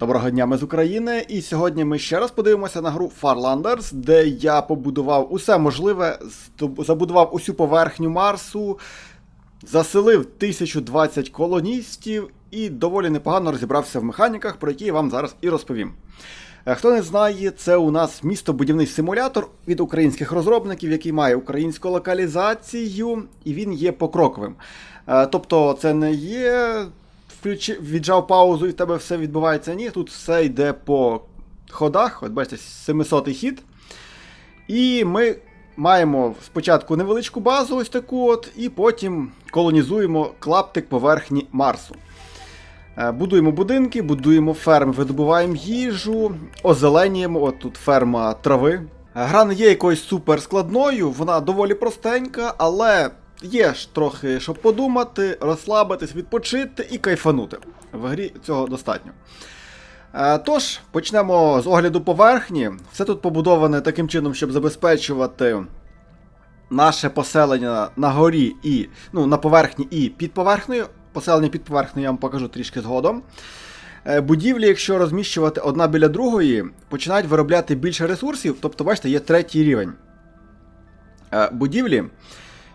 Доброго дня, ми з України, і сьогодні ми ще раз подивимося на гру Farlanders, де я побудував усе можливе, забудував усю поверхню Марсу, заселив 1020 колоністів і доволі непогано розібрався в механіках, про які я вам зараз і розповім. Е, Хто не знає, це у нас містобудівний симулятор від українських розробників, який має українську локалізацію, і він є покроковим. Е, Тобто, це не є включи, віджав паузу і в тебе все відбувається. Ні, тут все йде по ходах. От бачите, 700 хід. І ми маємо спочатку невеличку базу, ось таку от, і потім колонізуємо клаптик поверхні Марсу. Е, Будуємо будинки, будуємо ферми, видобуваємо їжу, озеленюємо. От тут ферма трави. Гра не є якоюсь супер складною, вона доволі простенька, але є ж трохи, щоб подумати, розслабитись, відпочити і кайфанути. В грі цього достатньо. Е, Тож, почнемо з огляду поверхні. Все тут побудоване таким чином, щоб забезпечувати наше поселення на горі і ну, на поверхні і під поверхнею. Поселення під поверхнею я вам покажу трішки згодом. Е, Будівлі, якщо розміщувати одна біля другої, починають виробляти більше ресурсів, тобто, бачите, є третій рівень. Е, Будівлі,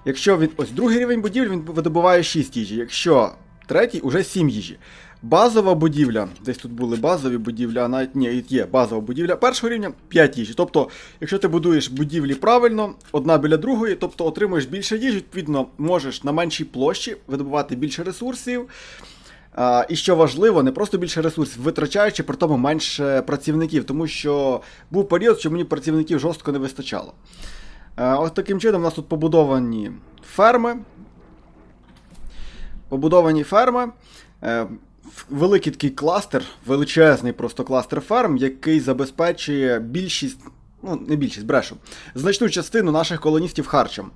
якщо він. Ось другий рівень будівлі, він видобуває 6 їжі. Якщо третій, уже 7 їжі. Базова будівля, десь тут були базові будівлі, а навіть ні, є базова будівля першого рівня 5 їжі. Тобто, якщо ти будуєш будівлі правильно, одна біля другої, тобто отримуєш більше їжі, відповідно, можеш на меншій площі видобувати більше ресурсів. А, і що важливо, не просто більше ресурсів, витрачаючи при тому менше працівників, тому що був період, що мені працівників жорстко не вистачало. А, ось таким чином у нас тут побудовані ферми. Побудовані ферми. Е, Великий такий кластер, величезний просто кластер ферм, який забезпечує більшість, ну не більшість, брешу, значну частину наших колоністів харчем.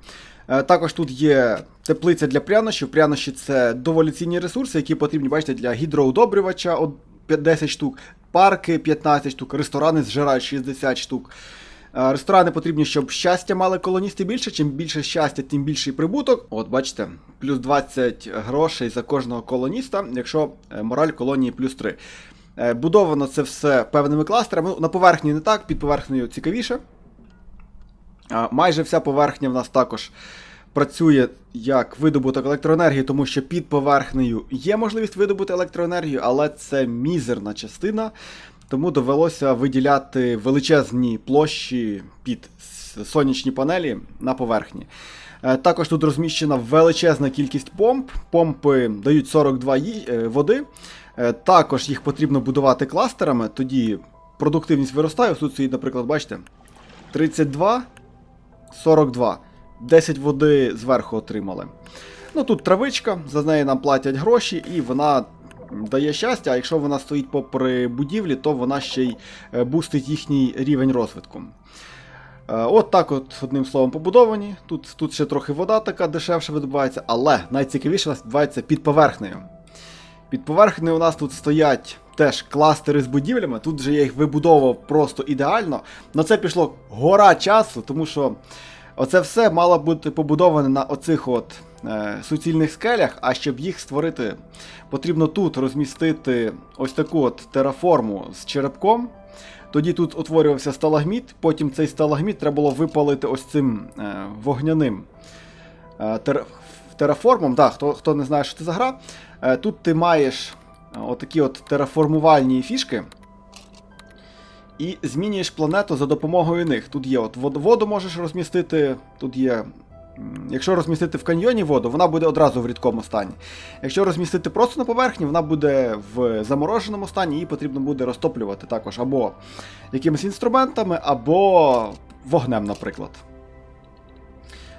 Е, Також тут є теплиця для прянощів. Прянощі це доволі цінні ресурси, які потрібні, бачите, для гідроудобрювача от 10 штук, парки 15 штук, ресторани зжирають 60 штук. Е, Ресторани потрібні, щоб щастя мали колоністи більше. Чим більше щастя, тим більший прибуток. От бачите, плюс 20 грошей за кожного колоніста, якщо е, мораль колонії плюс 3. Е, Будовано це все певними кластерами. Ну, на поверхні не так, під поверхнею цікавіше. Майже вся поверхня в нас також працює як видобуток електроенергії, тому що під поверхнею є можливість видобути електроенергію, але це мізерна частина. Тому довелося виділяти величезні площі під сонячні панелі на поверхні. Е, Також тут розміщена величезна кількість помп. Помпи дають 42 е, води. Е, Також їх потрібно будувати кластерами, тоді продуктивність виростає. Тут стоїть, наприклад, бачите, 32, 42. 10 води зверху отримали. Ну тут травичка, за неї нам платять гроші, і вона дає щастя, а якщо вона стоїть попри будівлі, то вона ще й е, бустить їхній рівень розвитку. Е, От так от, одним словом, побудовані. Тут, тут ще трохи вода така дешевше видобувається, але найцікавіше у нас відбувається під поверхнею. Під поверхнею у нас тут стоять теж кластери з будівлями. Тут же я їх вибудовував просто ідеально. На це пішло гора часу, тому що оце все мало бути побудоване на оцих от суцільних скелях, а щоб їх створити, потрібно тут розмістити ось таку от тераформу з черепком. Тоді тут утворювався сталагміт, потім цей сталагміт треба було випалити ось цим е, вогняним е, тер... тераформом. Да, хто, хто не знає, що це за гра, е, тут ти маєш е, отакі от тераформувальні фішки. І змінюєш планету за допомогою них. Тут є от воду можеш розмістити, тут є. Якщо розмістити в каньйоні воду, вона буде одразу в рідкому стані. Якщо розмістити просто на поверхні, вона буде в замороженому стані, її потрібно буде розтоплювати також або якимись інструментами, або вогнем, наприклад.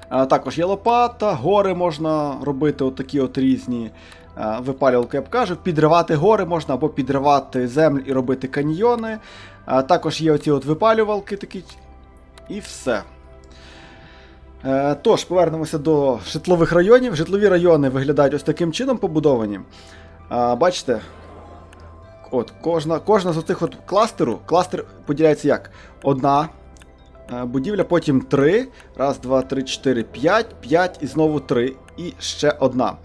Також є лопата, гори можна робити отакі от різні випалювалки, я б кажу. Підривати гори можна або підривати землю і робити каньйони. Також є оці от випалювалки такі. І все. Е, Тож, повернемося до житлових районів. Житлові райони виглядають ось таким чином побудовані. Бачите, от, кожна, кожна з оцих от кластеру, кластер поділяється як? Одна е, будівля, потім три. Раз, два, три, чотири, п'ять, п'ять і знову три. І ще одна.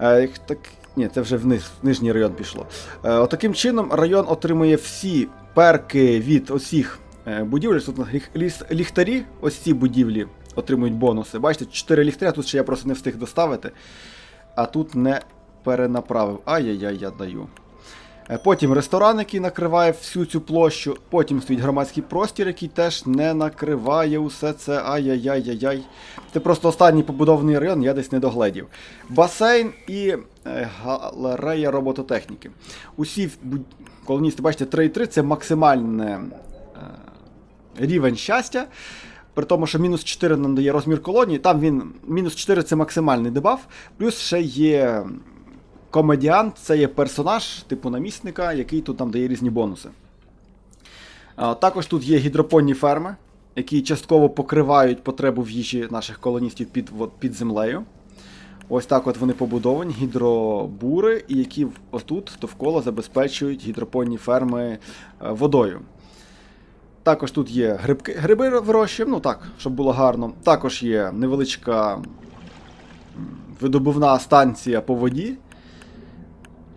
Е, так, Ні, це вже вниз, в нижній район пішло. Отаким чином район отримує всі перки від усіх будівель. Тут ліхтарі, ось ці будівлі отримують бонуси. Бачите, 4 ліхтаря, тут ще я просто не встиг доставити. А тут не перенаправив. Ай-яй-яй, я даю. Е, Потім ресторан, який накриває всю цю площу. Потім стоїть громадський простір, який теж не накриває усе це. Ай-яй-яй-яй-яй. Це просто останній побудований район, я десь не догледів. Басейн і е, галерея робототехніки. Усі колоністи, бачите, 3,3 це максимальне е, рівень щастя. При тому, що мінус 4 нам дає розмір колонії, там він мінус 4 це максимальний дебаф, плюс ще є комедіант, це є персонаж, типу намісника, який тут нам дає різні бонуси. Також тут є гідропонні ферми, які частково покривають потребу в їжі наших колоністів під, от, під землею. Ось так от вони побудовані, гідробури, і які отут довкола забезпечують гідропонні ферми е, водою. Також тут є грибки, гриби вирощуємо, ну так, щоб було гарно. Також є невеличка видобувна станція по воді.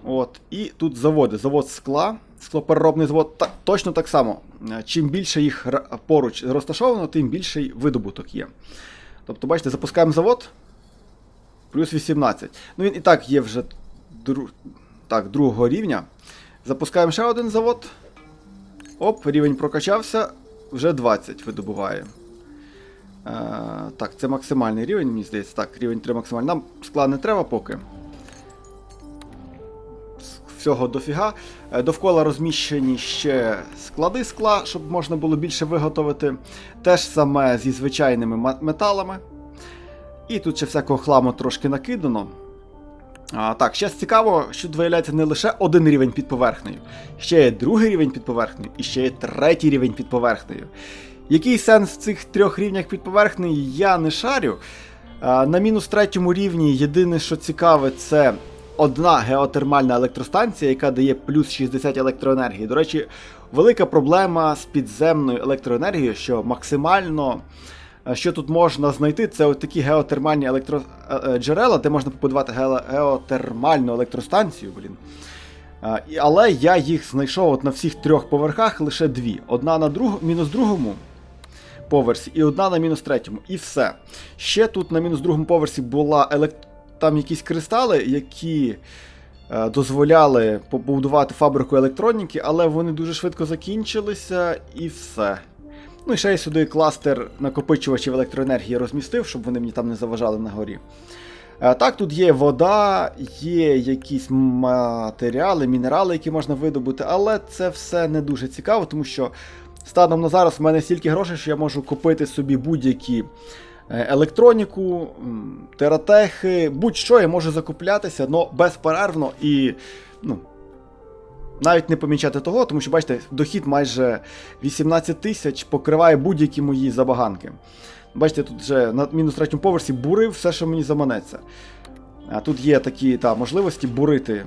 От, і тут заводи, завод скла, склопереробний завод, так, точно так само. Е, Чим більше їх поруч розташовано, тим більший видобуток є. Тобто, бачите, запускаємо завод, плюс 18. Ну він і так є вже дру... так, другого рівня. Запускаємо ще один завод. Оп, рівень прокачався, вже 20 видобуває. Е, так, це максимальний рівень, мені здається. Так, рівень 3 максимальний. Нам скла не треба поки. Всього дофіга. Е, Довкола розміщені ще склади скла, щоб можна було більше виготовити. Те ж саме зі звичайними металами. І тут ще всякого хламу трошки накидано. А, так, ще цікаво, що виявляється не лише один рівень під поверхнею, ще є другий рівень під поверхнею і ще є третій рівень під поверхнею. Який сенс в цих трьох рівнях під поверхнею, я не шарю. А, на мінус третьому рівні єдине, що цікаве, це одна геотермальна електростанція, яка дає плюс 60 електроенергії. До речі, велика проблема з підземною електроенергією, що максимально. Е, Що тут можна знайти, це от такі геотермальні електро... е, е, джерела, де можна побудувати гео- геотермальну електростанцію. Блін. Але я їх знайшов от на всіх трьох поверхах лише дві. Одна на друг... мінус другому поверсі і одна на мінус третьому. І все. Ще тут на мінус другому поверсі була елект... там якісь кристали, які дозволяли побудувати фабрику електроніки, але вони дуже швидко закінчилися і все. Ну і ще я сюди кластер накопичувачів електроенергії розмістив, щоб вони мені там не заважали на горі. Е, Так, тут є вода, є якісь матеріали, мінерали, які можна видобути, але це все не дуже цікаво, тому що станом на зараз в мене стільки грошей, що я можу купити собі будь-які е, електроніку, тератехи, будь-що я можу закуплятися, але безперервно і ну, навіть не помічати того, тому що, бачите, дохід майже 18 тисяч покриває будь-які мої забаганки. Бачите, тут вже на мінус третьому поверсі бурив все, що мені заманеться. А тут є такі та, можливості бурити.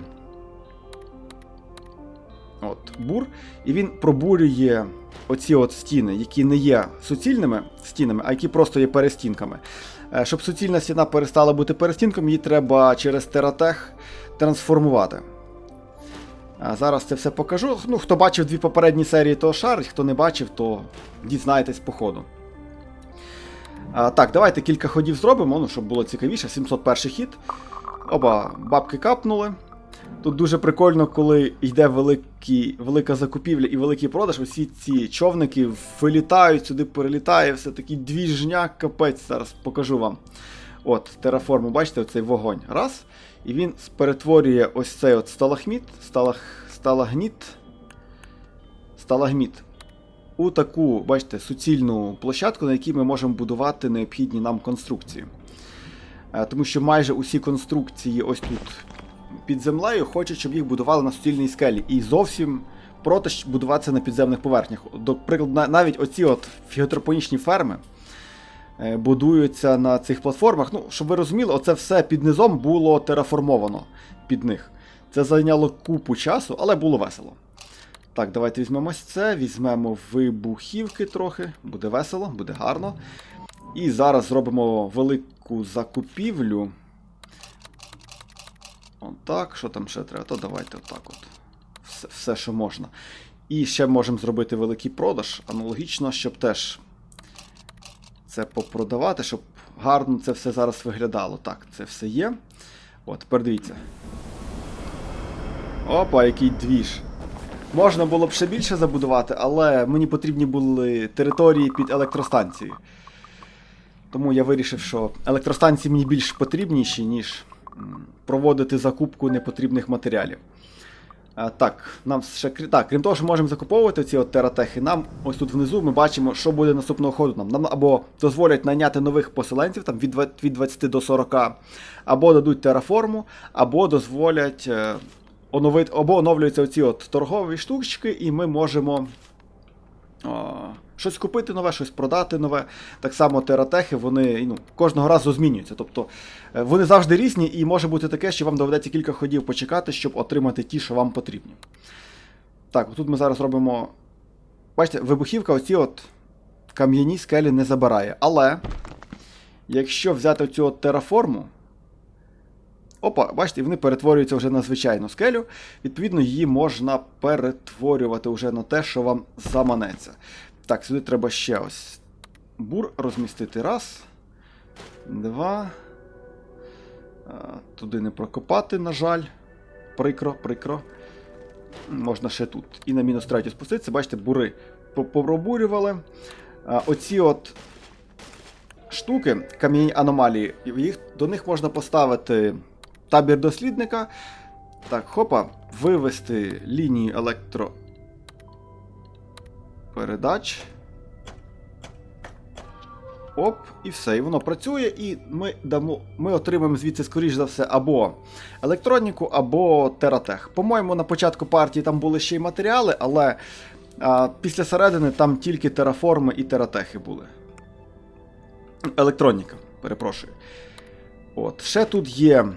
От, бур. І він пробурює оці от стіни, які не є суцільними стінами, а які просто є перестінками. Е, Щоб суцільна стіна перестала бути перестінком, її треба через тератех трансформувати. Зараз це все покажу. Ну, хто бачив дві попередні серії, то шарить, хто не бачив, то дізнаєтесь по ходу. А, так, давайте кілька ходів зробимо, ну, щоб було цікавіше. 701 хід. Оба, бабки капнули. Тут дуже прикольно, коли йде великий, велика закупівля і великий продаж, усі ці човники вилітають, сюди перелітає, все такий двіжняк, капець. Зараз покажу вам. От, тераформу, бачите, оцей вогонь. Раз. І він перетворює ось цей от сталахміт, сталах, сталагніт, сталагміт у таку, бачите, суцільну площадку, на якій ми можемо будувати необхідні нам конструкції. Е, Тому що майже усі конструкції ось тут під землею хочуть, щоб їх будували на суцільній скелі. І зовсім проти будуватися на підземних поверхнях. До прикладу, на- навіть оці от фіготропонічні ферми будуються на цих платформах. Ну, щоб ви розуміли, оце все під низом було тераформовано під них. Це зайняло купу часу, але було весело. Так, давайте візьмемо це, візьмемо вибухівки трохи, буде весело, буде гарно. І зараз зробимо велику закупівлю. От, так, що там ще треба? То давайте отак от. Все, все що можна. І ще можемо зробити великий продаж, аналогічно, щоб теж це попродавати, щоб гарно це все зараз виглядало. Так, це все є. От, тепер дивіться. Опа, який двіж. Можна було б ще більше забудувати, але мені потрібні були території під електростанцією. Тому я вирішив, що електростанції мені більш потрібніші, ніж проводити закупку непотрібних матеріалів. А, так, нам ще так, крім того, що можемо закуповувати ці от тератехи, нам ось тут внизу ми бачимо, що буде наступного ходу. Нам, нам або дозволять найняти нових поселенців там, від, від 20 до 40, або дадуть тераформу, або дозволять е, оновити, або оновлюються оці от торгові штучки, і ми можемо о, щось купити нове, щось продати нове. Так само тератехи, вони ну, кожного разу змінюються. Тобто е, вони завжди різні, і може бути таке, що вам доведеться кілька ходів почекати, щоб отримати ті, що вам потрібні. Так, тут ми зараз робимо. Бачите, вибухівка оці от кам'яні скелі не забирає. Але якщо взяти цю от тераформу. Опа, бачите, вони перетворюються вже на звичайну скелю. Відповідно, її можна перетворювати вже на те, що вам заманеться. Так, сюди треба ще ось бур розмістити. Раз. Два. А, Туди не прокопати, на жаль. Прикро, прикро. Можна ще тут. І на мінус третю спуститися. Бачите, бури по- пробурювали. А, Оці от штуки, кам'яні аномалії, їх, до них можна поставити табір дослідника. Так, хопа, вивести лінію електро. Передач. Оп, і все. І воно працює, і ми дамо, ми отримаємо звідси, скоріш за все, або електроніку, або тератех. По-моєму, на початку партії там були ще й матеріали, але а, після середини там тільки тераформи і тератехи були. Електроніка, перепрошую. От. Ще тут є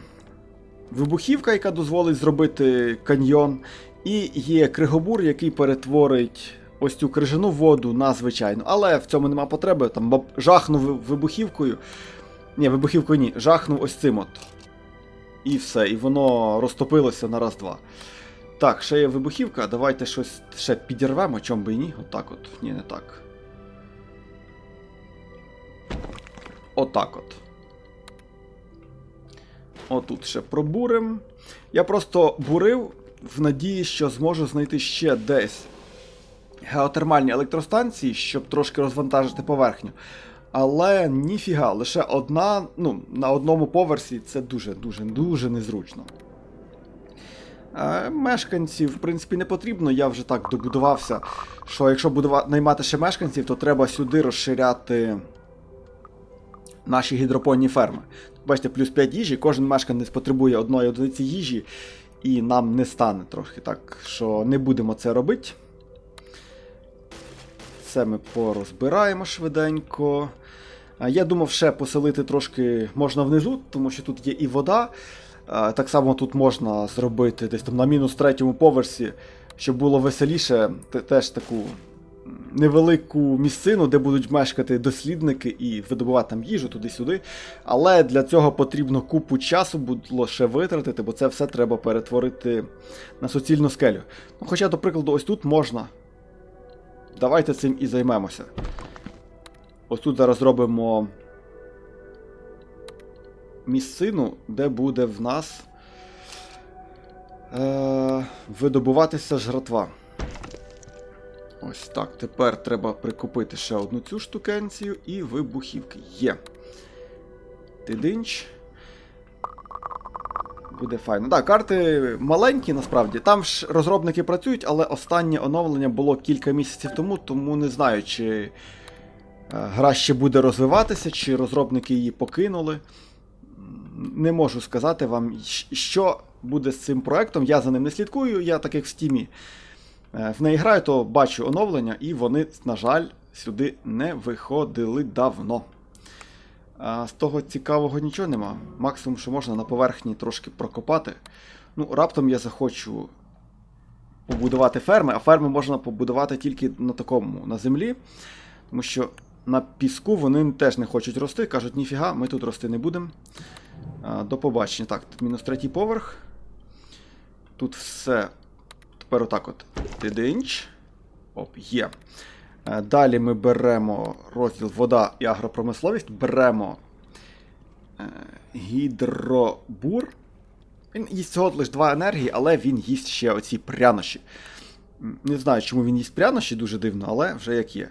вибухівка, яка дозволить зробити каньйон, і є кригобур, який перетворить ось цю крижану воду на звичайну. Але в цьому нема потреби. Там баб- жахнув вибухівкою. Ні, вибухівкою ні, жахнув ось цим от. І все, і воно розтопилося на раз-два. Так, ще є вибухівка, давайте щось ще підірвемо, чом би і ні. Отак от. Ні, не так. Отак от. Отут ще пробурим. Я просто бурив в надії, що зможу знайти ще десь геотермальні електростанції, щоб трошки розвантажити поверхню. Але ніфіга, лише одна, ну, на одному поверсі це дуже, дуже, дуже незручно. Е, мешканців, в принципі, не потрібно. Я вже так добудувався, що якщо будува... наймати ще мешканців, то треба сюди розширяти наші гідропонні ферми. Бачите, плюс 5 їжі, кожен мешканець потребує одної одиниці їжі, і нам не стане трохи так, що не будемо це робити. Це ми порозбираємо швиденько. Я думав ще поселити трошки можна внизу, тому що тут є і вода. Так само тут можна зробити десь там на мінус третьому поверсі, щоб було веселіше, теж таку невелику місцину, де будуть мешкати дослідники і видобувати там їжу туди-сюди. Але для цього потрібно купу часу було ще витратити, бо це все треба перетворити на суцільну скелю. Ну, хоча, до прикладу, ось тут можна. Давайте цим і займемося. Ось тут зараз зробимо місцину, де буде в нас е- видобуватися жратва. Ось так. Тепер треба прикупити ще одну цю штукенцію і вибухівки. Є. Тидинч. Буде файно. Так, карти маленькі насправді. Там ж розробники працюють, але останнє оновлення було кілька місяців тому, тому не знаю, чи е, гра ще буде розвиватися, чи розробники її покинули. Не можу сказати вам, що буде з цим проектом. Я за ним не слідкую, я так як в стімі е, в неї граю, то бачу оновлення, і вони, на жаль, сюди не виходили давно. З того цікавого нічого нема. Максимум, що можна на поверхні трошки прокопати. Ну, раптом я захочу побудувати ферми, а ферми можна побудувати тільки на такому, на землі. Тому що на піску вони теж не хочуть рости, кажуть, ніфіга, ми тут рости не будемо. До побачення. Так, тут мінус третій поверх. тут все. Тепер отак от. Тидинч. Оп, є. Е, Далі ми беремо розділ вода і агропромисловість. Беремо е, гідробур. Він їсть всього лише два енергії, але він їсть ще оці прянощі. Не знаю, чому він їсть прянощі, дуже дивно, але вже як є.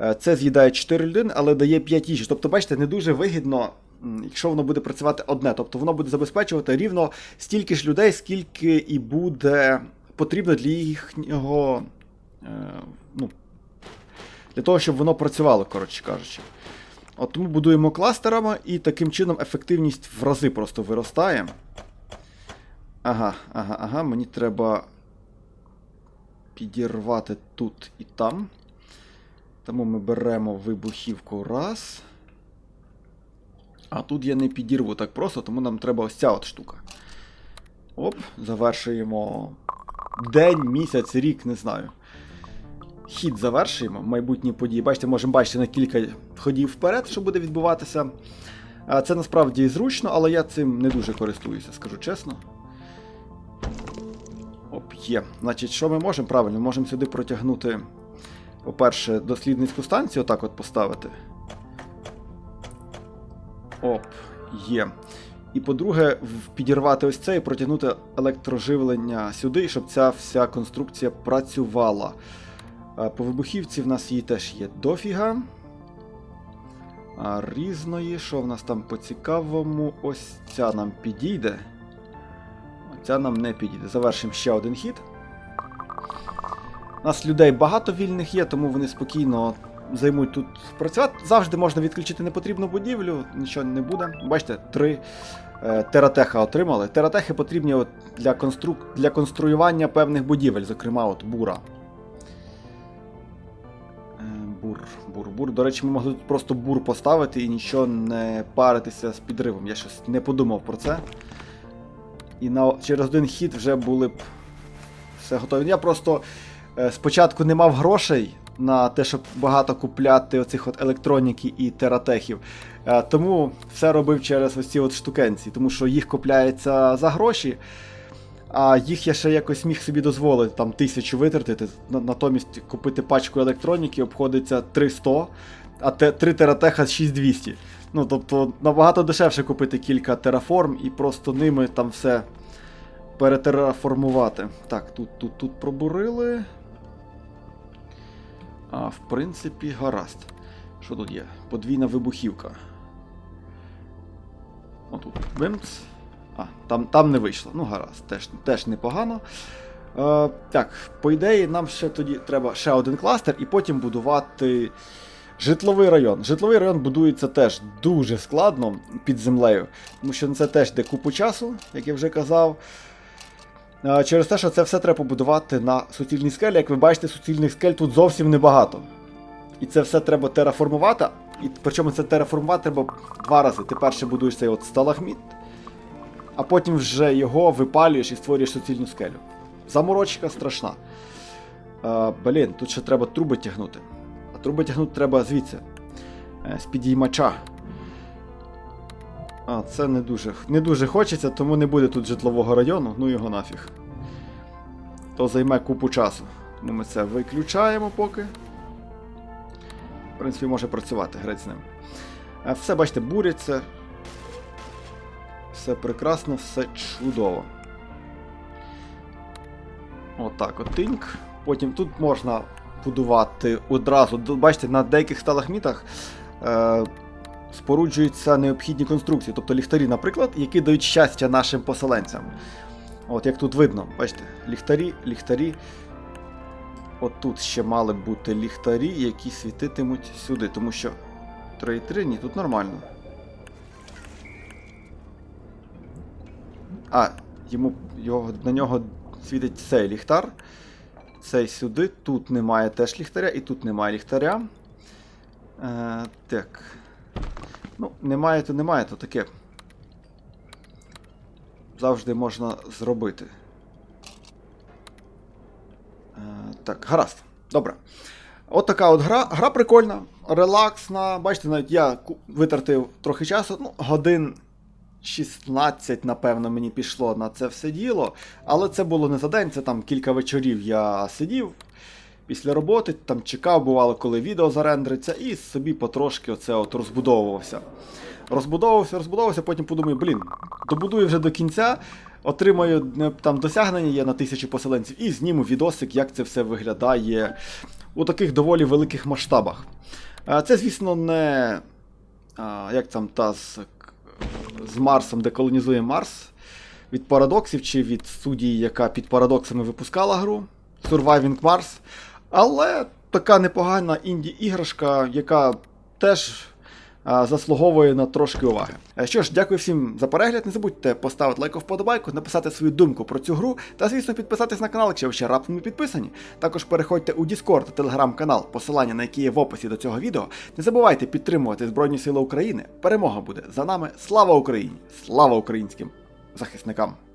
Е, Це з'їдає 4 людини, але дає 5 їжі. Тобто, бачите, не дуже вигідно, якщо воно буде працювати одне. Тобто воно буде забезпечувати рівно стільки ж людей, скільки і буде потрібно для їхнього. Ну, для того, щоб воно працювало, коротше кажучи. От тому будуємо кластерами, і таким чином ефективність в рази просто виростає. Ага, ага, ага, мені треба підірвати тут і там. Тому ми беремо вибухівку раз. А тут я не підірву так просто, тому нам треба ось ця от штука. Оп, завершуємо день, місяць, рік, не знаю. Хід завершуємо, майбутні події. Бачите, можемо бачити на кілька ходів вперед, що буде відбуватися. Це насправді зручно, але я цим не дуже користуюся, скажу чесно. Оп, є. Значить, що ми можемо? Правильно, можемо сюди протягнути, по-перше, дослідницьку станцію, отак от поставити. Оп, є. І по-друге, підірвати ось це і протягнути електроживлення сюди, щоб ця вся конструкція працювала. По вибухівці в нас її теж є дофіга. Різної, що в нас там по цікавому? Ось ця нам підійде. Ця нам не підійде. Завершимо ще один хід. У нас людей багато вільних є, тому вони спокійно займуть тут працювати. Завжди можна відключити непотрібну будівлю, нічого не буде. Бачите, три е, тератеха отримали. Тератехи потрібні от для, конструк... для конструювання певних будівель, зокрема, от бура. Бур, бур, бур. До речі, ми могли тут просто бур поставити і нічого не паритися з підривом. Я щось не подумав про це. І на, через один хід вже були б все готові. Я просто е, спочатку не мав грошей на те, щоб багато купляти оцих от електроніки і тератехів. Е, тому все робив через ось ці от штукенці, тому що їх купляється за гроші. А їх я ще якось міг собі дозволити там тисячу витратити, натомість купити пачку електроніки обходиться 300, а 3 тератеха 6200. Ну, тобто набагато дешевше купити кілька тераформ і просто ними там все перетераформувати. Так, тут, тут, тут пробурили. А, в принципі, гаразд. Що тут є? Подвійна вибухівка. Отут. Бимц. А, там, там не вийшло. Ну, гаразд, теж, теж непогано. Е, так, по ідеї, нам ще тоді треба ще один кластер і потім будувати житловий район. Житловий район будується теж дуже складно під землею, тому що це теж йде купу часу, як я вже казав. Е, Через те, що це все треба побудувати на суцільній скелі. Як ви бачите, суцільних скель тут зовсім небагато. І це все треба тераформувати. І причому це тераформувати треба два рази. Ти перше будуєш цей от сталагміт, а потім вже його випалюєш і створюєш суцільну скелю. Заморочка страшна. Е, блін, тут ще треба труби тягнути. А труби тягнути треба звідси. Е, з підіймача. А, це не дуже, не дуже хочеться, тому не буде тут житлового району, ну його нафіг. То займе купу часу. Тому ми це виключаємо поки. В принципі, може працювати, грець з ним. Е, Все, бачите, буряться. Все прекрасно, все чудово. Отак от тиньк. Потім тут можна будувати одразу. Бачите, на деяких сталагмітах е, споруджуються необхідні конструкції, тобто ліхтарі, наприклад, які дають щастя нашим поселенцям. От як тут видно, бачите, ліхтарі, ліхтарі. От тут ще мали бути ліхтарі, які світитимуть сюди, тому що 3,3, ні, тут нормально. А, йому, його, на нього світить цей ліхтар. Цей сюди, тут немає теж ліхтаря, і тут немає ліхтаря. Е, так. Ну, немає, то немає, то таке. Завжди можна зробити. Е, так, гаразд. Добре. От така от гра. Гра прикольна, релаксна. Бачите, навіть я витратив трохи часу, ну, годин 16, напевно, мені пішло на це все діло. Але це було не за день, це там кілька вечорів я сидів після роботи, там чекав, бувало, коли відео зарендериться, і собі потрошки оце от розбудовувався. Розбудовувався, розбудовувався, потім подумаю, блін, добудую вже до кінця, отримаю е, там досягнення є на тисячу поселенців, і зніму відосик, як це все виглядає у таких доволі великих масштабах. Е, Це, звісно, не як там та з, з Марсом, де колонізує Марс від парадоксів чи від студії, яка під парадоксами випускала гру Surviving Mars. Але така непогана інді-іграшка, яка теж заслуговує на трошки уваги. Що ж, дякую всім за перегляд. Не забудьте поставити лайк вподобайку, написати свою думку про цю гру та, звісно, підписатись на канал, якщо ви ще раптом не підписані. Також переходьте у Discord та телеграм-канал, посилання на які є в описі до цього відео. Не забувайте підтримувати Збройні Сили України. Перемога буде за нами. Слава Україні! Слава українським захисникам!